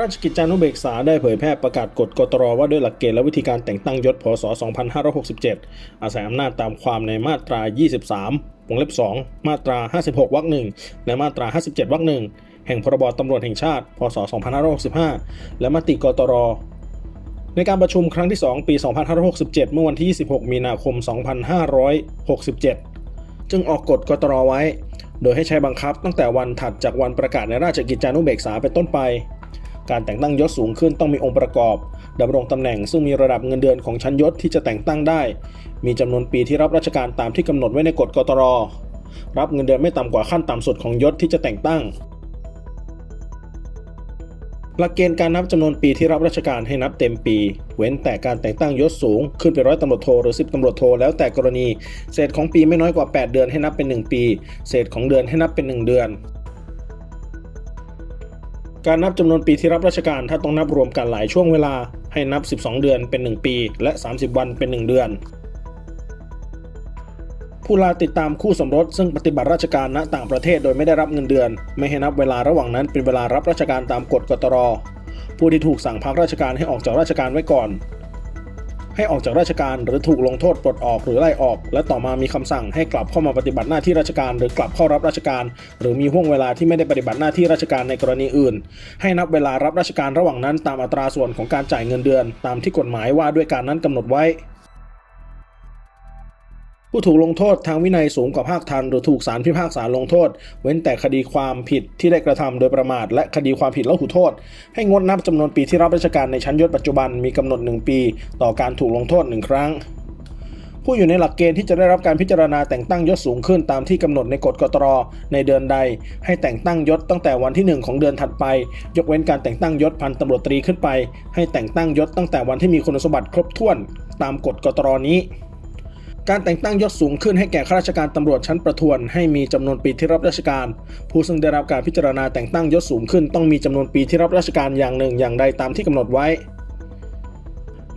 ราชกิจจานุเบกษาได้เผยแพร่ประกาศกฎกตรว่าด้วยหลักเกณฑ์และวิธีการแต่งตั้งยศพศ 2567 อาศัยอำนาจตามความในมาตรา 23 วงเล็บ 2 มาตรา 56 วรรคหนึ่งและมาตรา 57 วรรคหนึ่งแห่งพรบตำรวจแห่งชาติ พศ 2565 และมติกตร ในการประชุมครั้งที่ 2 ปี 2567 เมื่อวันที่ 26 มีนาคม 2567 จึงออกกฎกตรไว้ โดยให้ใช้บังคับตั้งแต่วันถัดจากวันประกาศในราชกิจจานุเบกษาเป็นต้นไป การแต่งตั้งยศสูงขึ้นต้องมีองค์ประกอบดำรงตำแหน่งซึ่งมีระดับเงินเดือนของชั้นยศที่จะแต่งตั้งได้ มีจำนวนปีที่รับราชการตามที่กำหนดไว้ในกฎกตร รับเงินเดือนไม่ต่ำกว่าขั้นต่ำสุดของยศที่จะแต่งตั้ง หลักเกณฑ์การนับจำนวนปีที่รับราชการให้นับเต็มปี เว้นแต่การแต่งตั้งยศสูง ขึ้นไปร้อยตำรวจโทหรือ 10ตำรวจโทแล้วแต่กรณี เศษของปีไม่น้อยกว่า 8 เดือนให้นับเป็น 1 ปี เศษของเดือนให้นับเป็น 1 เดือน การนับจำนวนปีที่รับราชการถ้าต้องนับรวมกันหลายช่วงเวลา ให้นับ 12 เดือนเป็น 1 ปี และ 30 วันเป็น 1 เดือน ผู้ลาติดตามคู่สมรสซึ่งปฏิบัติราชการณต่างประเทศโดยไม่ได้รับเงินเดือน ไม่ให้นับเวลาระหว่างนั้นเป็นเวลารับราชการตามกฎกตรผู้ที่ถูกสั่งพักราชการให้ออกจากราชการไว้ก่อน ให้ออกจากราชการหรือถูกลงโทษปลดออกหรือไล่ออก และต่อมามีคำสั่งให้กลับเข้ามาปฏิบัติหน้าที่ราชการ หรือกลับเข้ารับราชการ หรือมีห่วงเวลาที่ไม่ได้ปฏิบัติหน้าที่ราชการในกรณีอื่น ให้นับเวลารับราชการระหว่างนั้นตามอัตราส่วนของการจ่ายเงินเดือน ตามที่กฎหมายว่าด้วยการนั้นกำหนดไว้ ผู้ถูกลงโทษทางวินัยสูงกว่าภาคทันหรือถูกศาลพิพากษาลงโทษ เว้นแต่คดีความผิดที่ได้กระทำโดยประมาท และคดีความผิดละหุโทษ ให้งดนับจำนวนปีที่รับราชการในชั้นยศปัจจุบันมีกำหนด 1 ปี ต่อการถูกลงโทษ 1 ครั้งผู้อยู่ในหลักเกณฑ์ที่จะได้รับการพิจารณาแต่งตั้งยศสูงขึ้นตามที่กำหนดในกฎกตรในเดือนใด ให้แต่งตั้งยศตั้งแต่วันที่ 1 ของเดือนถัดไป ยกเว้นการแต่งตั้งยศพันตำรวจตรีขึ้นไป ให้แต่งตั้งยศตั้งแต่วันที่มีคุณสมบัติครบถ้วน ตามกฎกตรนี้ การแต่งตั้งยศสูงขึ้นให้แก่ข้าราชการตำรวจชั้นประทวน ให้มีจำนวนปีที่รับราชการ ผู้ซึ่งได้รับการพิจารณาแต่งตั้งยศสูงขึ้น ต้องมีจำนวนปีที่รับราชการอย่างหนึ่งอย่างใดตามที่กำหนดไว้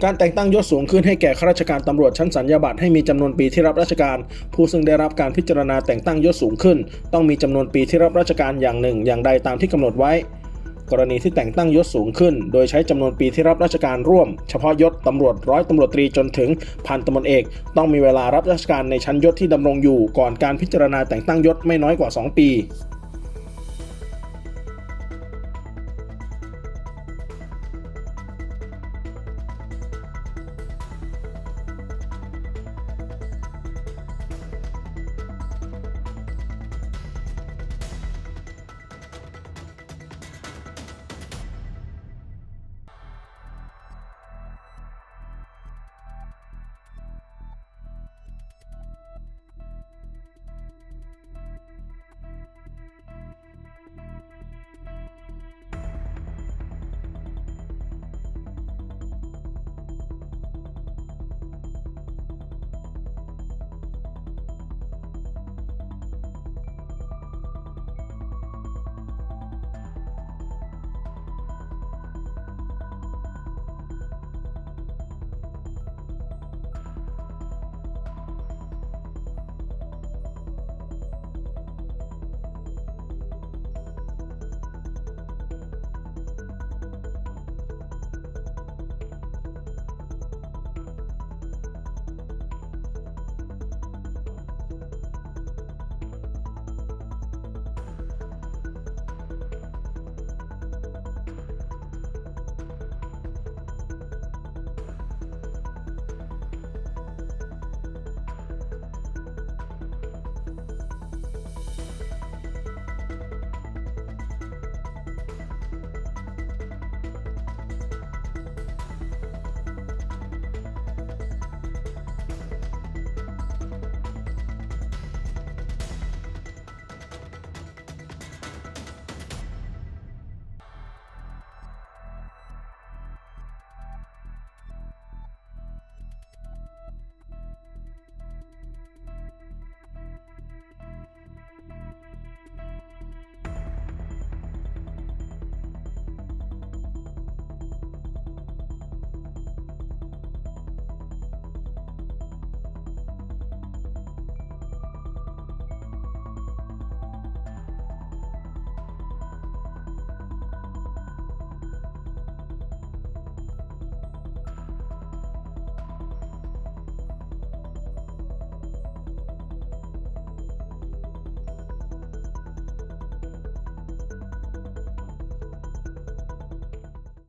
การแต่งตั้งยศสูงขึ้นให้แก่ข้าราชการตำรวจชั้นสัญญาบัตรให้มีจำนวนปีที่รับราชการ ผู้ซึ่งได้รับการพิจารณาแต่งตั้งยศสูงขึ้น ต้องมีจำนวนปีที่รับราชการอย่างหนึ่งอย่างใดตามที่กำหนดไว้ กรณีที่แต่งตั้งยศสูงขึ้น โดยใช้จำนวนปีที่รับราชการร่วม เฉพาะยศตำรวจร้อยตำรวจตรีจนถึงพันตำรวจเอก ต้องมีเวลารับราชการในชั้นยศที่ดำรงอยู่ ก่อนการพิจารณาแต่งตั้งยศไม่น้อยกว่า 2 ปี